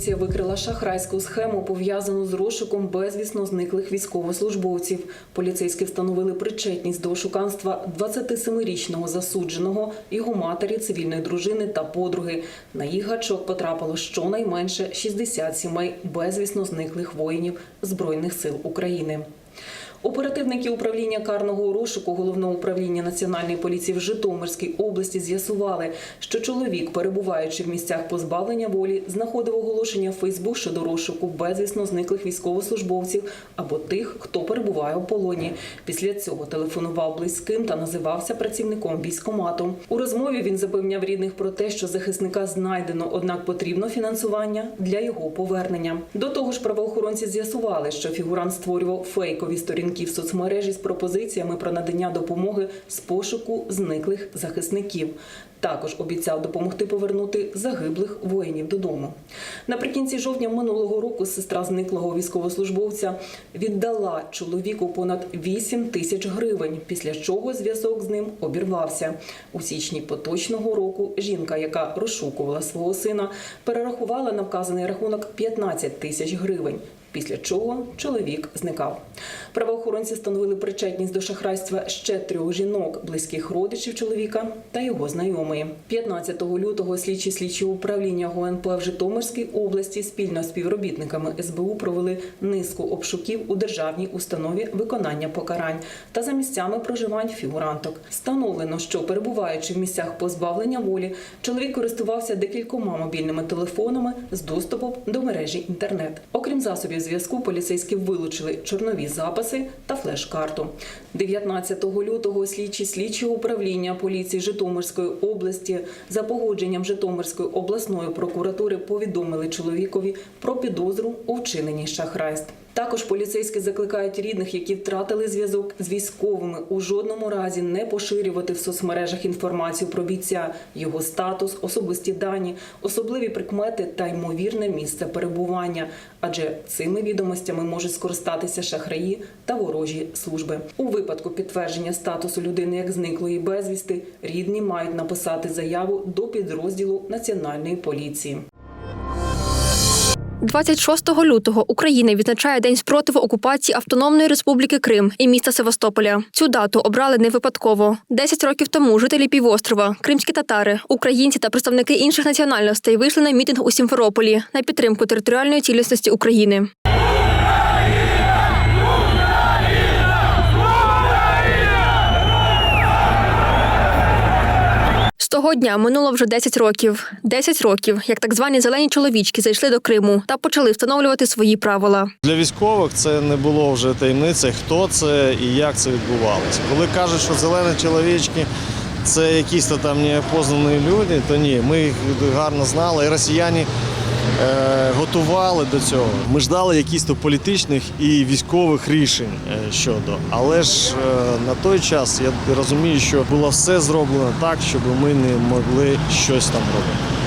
поліція викрила шахрайську схему, пов'язану з розшуком безвісно зниклих військовослужбовців. Поліцейські встановили причетність до шуканства 27-річного засудженого, його матері, цивільної дружини та подруги. На їх гачок потрапило щонайменше 60 сімей безвісно зниклих воїнів Збройних сил України. Оперативники управління карного розшуку головного управління національної поліції в Житомирській області з'ясували, що чоловік, перебуваючи в місцях позбавлення волі, знаходив оголошення в Фейсбук щодо розшуку безвісно зниклих військовослужбовців або тих, хто перебуває у полоні. Після цього телефонував близьким та називався працівником військомату. У розмові він запевняв рідних про те, що захисника знайдено, однак потрібно фінансування для його повернення. До того ж, правоохоронці з'ясували, що фігурант створював фейкові сторінки в соцмережі з пропозиціями про надання допомоги з пошуку зниклих захисників. Також обіцяв допомогти повернути загиблих воїнів додому. Наприкінці жовтня минулого року сестра зниклого військовослужбовця віддала чоловіку понад 8 тисяч гривень, після чого зв'язок з ним обірвався. У січні поточного року жінка, яка розшукувала свого сина, перерахувала на вказаний рахунок 15 тисяч гривень. Після чого чоловік зникав. Правоохоронці встановили причетність до шахрайства ще трьох жінок, близьких родичів чоловіка та його знайомої. 15 лютого слідчі слідчі управління ГУНП в Житомирській області спільно з співробітниками СБУ провели низку обшуків у державній установі виконання покарань та за місцями проживань фігуранток. Встановлено, що перебуваючи в місцях позбавлення волі, чоловік користувався декількома мобільними телефонами з доступом до мережі інтернет. Окрім засобів зв'язку, поліцейські вилучили чорнові записи та флеш-карту. 19 лютого слідчі слідчого управління поліції Житомирської області за погодженням Житомирської обласної прокуратури повідомили чоловікові про підозру у вчиненні шахрайств. Також поліцейські закликають рідних, які втратили зв'язок з військовими, у жодному разі не поширювати в соцмережах інформацію про бійця, його статус, особисті дані, особливі прикмети та ймовірне місце перебування. Адже цими відомостями можуть скористатися шахраї та ворожі служби. У випадку підтвердження статусу людини як зниклої безвісти, рідні мають написати заяву до підрозділу національної поліції. 26 лютого Україна відзначає День спротиву окупації Автономної Республіки Крим і міста Севастополя. Цю дату обрали не випадково. Десять років тому жителі півострова, кримські татари, українці та представники інших національностей вийшли на мітинг у Сімферополі на підтримку територіальної цілісності України. Того дня минуло вже 10 років. 10 років, як так звані зелені чоловічки зайшли до Криму та почали встановлювати свої правила. Для військових це не було вже таємниці, хто це і як це відбувалося. Коли кажуть, що зелені чоловічки це якісь то там неопознані люди, то ні, ми їх гарно знали. І росіяни готували до цього. Ми ждали якісь то політичних і військових рішень е, щодо. Але ж е, на той час я розумію, що було все зроблено так, щоб ми не могли щось там робити.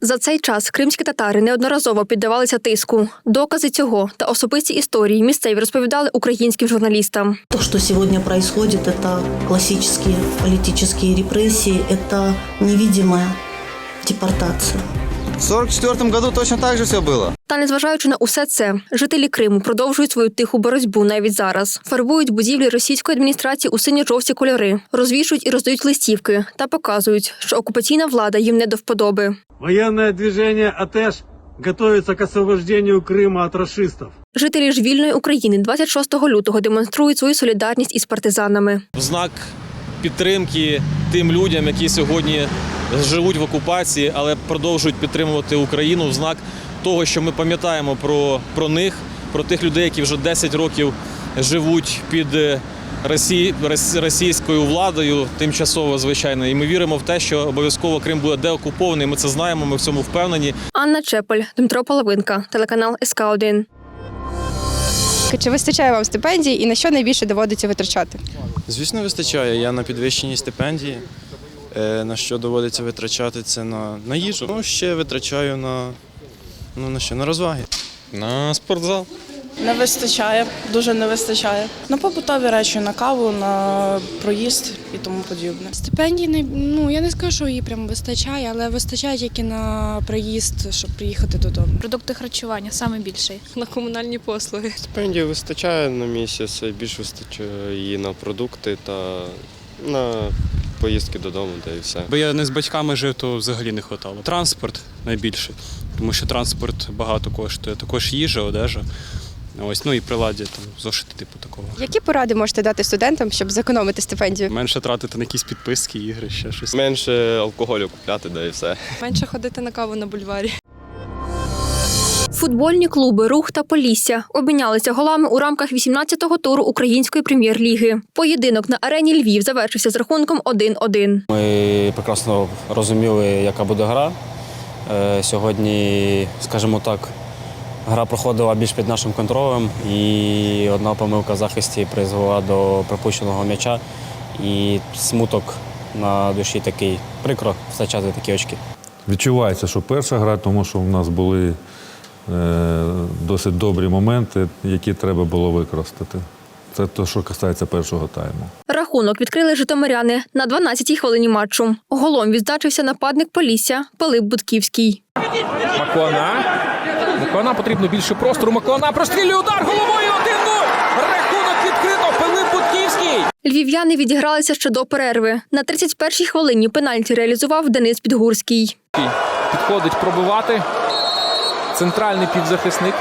За цей час кримські татари неодноразово піддавалися тиску. Докази цього та особисті історії місцеві розповідали українським журналістам. То, что сегодня происходит, это классические политические репрессии, это невидимая депортация. В 44 году точно так же все было. Та незважаючи на усе це, жителі Криму продовжують свою тиху боротьбу навіть зараз. Фарбують будівлі російської адміністрації у синьо-жовті кольори, розвішують і роздають листівки та показують, що окупаційна влада їм не до вподоби. Военное движение АТЭШ готовится к освобождению Крыма от расистов. Жителі ж вільної України 26 лютого демонструють свою солідарність із партизанами. в знак підтримки тим людям, які сьогодні живуть в окупації, але продовжують підтримувати Україну, в знак того, що ми пам'ятаємо про, про них, про тих людей, які вже 10 років живуть під е, Росі... російською владою, тимчасово, звичайно. І ми віримо в те, що обов'язково Крим буде деокупований. Ми це знаємо, ми в цьому впевнені. Анна Чепель, Дмитро Половинка, телеканал СК 1 Чи вистачає вам стипендій і на що найбільше доводиться витрачати? Звісно, вистачає. Я на підвищеній стипендії. Е, На що доводиться витрачати це на, на їжу. Ну, ще витрачаю на, ну, на що, на розваги. На спортзал. Не вистачає, дуже не вистачає. На побутові речі, на каву, на проїзд і тому подібне. Стипендії не ну я не скажу, що її прям вистачає, але вистачає тільки на проїзд, щоб приїхати додому. Продукти харчування саме більший. На комунальні послуги. Стипендії вистачає на місяць, більш вистачає і на продукти та на поїздки додому, та і все. Бо я не з батьками жив, то взагалі не вистачало. Транспорт найбільше, тому що транспорт багато коштує. Також їжа, одежа. Ось, ну і приладдя, там, зошити, типу такого. Які поради можете дати студентам, щоб зекономити стипендію? Менше тратити на якісь підписки, ігри, ще щось. Менше алкоголю купляти, да і все. Менше ходити на каву на бульварі. Футбольні клуби Рух та Полісся обмінялися голами у рамках 18-го туру української прем'єр-ліги. Поєдинок на арені Львів завершився з рахунком 1-1. Ми прекрасно розуміли, яка буде гра. Е, Сьогодні, скажімо так, гра проходила більш під нашим контролем, і одна помилка в захисті призвела до пропущеного м'яча. І смуток на душі такий прикро втрачати такі очки. Відчувається, що перша гра, тому що в нас були досить добрі моменти, які треба було використати. Це те, що касається першого тайму. Рахунок відкрили житомиряни на 12-й хвилині матчу. Голом відзначився нападник Полісся Пилип Будківський. Макона. Макона потрібно більше простору. Макона прострілює удар головою 1-0. Рахунок відкрито. Пилип Будківський. Львів'яни відігралися ще до перерви. На 31-й хвилині пенальті реалізував Денис Підгурський. Підходить пробивати. Центральний півзахисник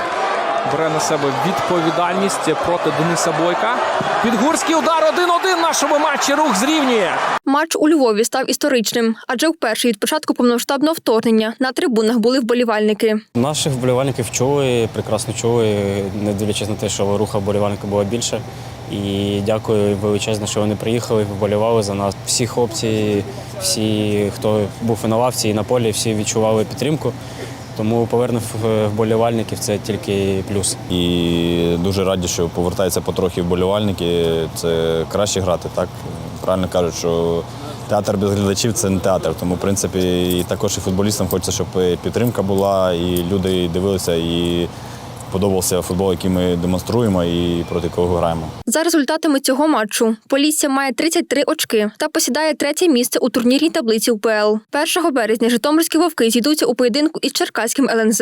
бере на себе відповідальність проти Дениса Бойка. Підгурський удар 1-1 в нашому матчі. Рух зрівнює. Матч у Львові став історичним, адже вперше від початку повномасштабного вторгнення на трибунах були вболівальники. Наших вболівальників чули, прекрасно чули, не дивлячись на те, що руха вболівальників було більше. І дякую величезно, що вони приїхали, вболівали за нас. Всі хлопці, всі, хто був і на лавці, і на полі, всі відчували підтримку. Тому повернув е, вболівальників це тільки плюс. І дуже раді, що повертаються потрохи вболівальники. Це краще грати, так? Правильно кажуть, що театр без глядачів це не театр. Тому, в принципі, і також і футболістам хочеться, щоб підтримка була, і люди дивилися, і подобався футбол, який ми демонструємо і проти кого граємо. За результатами цього матчу Полісся має 33 очки та посідає третє місце у турнірній таблиці УПЛ. 1 березня Житомирські вовки зійдуться у поєдинку із Черкаським ЛНЗ.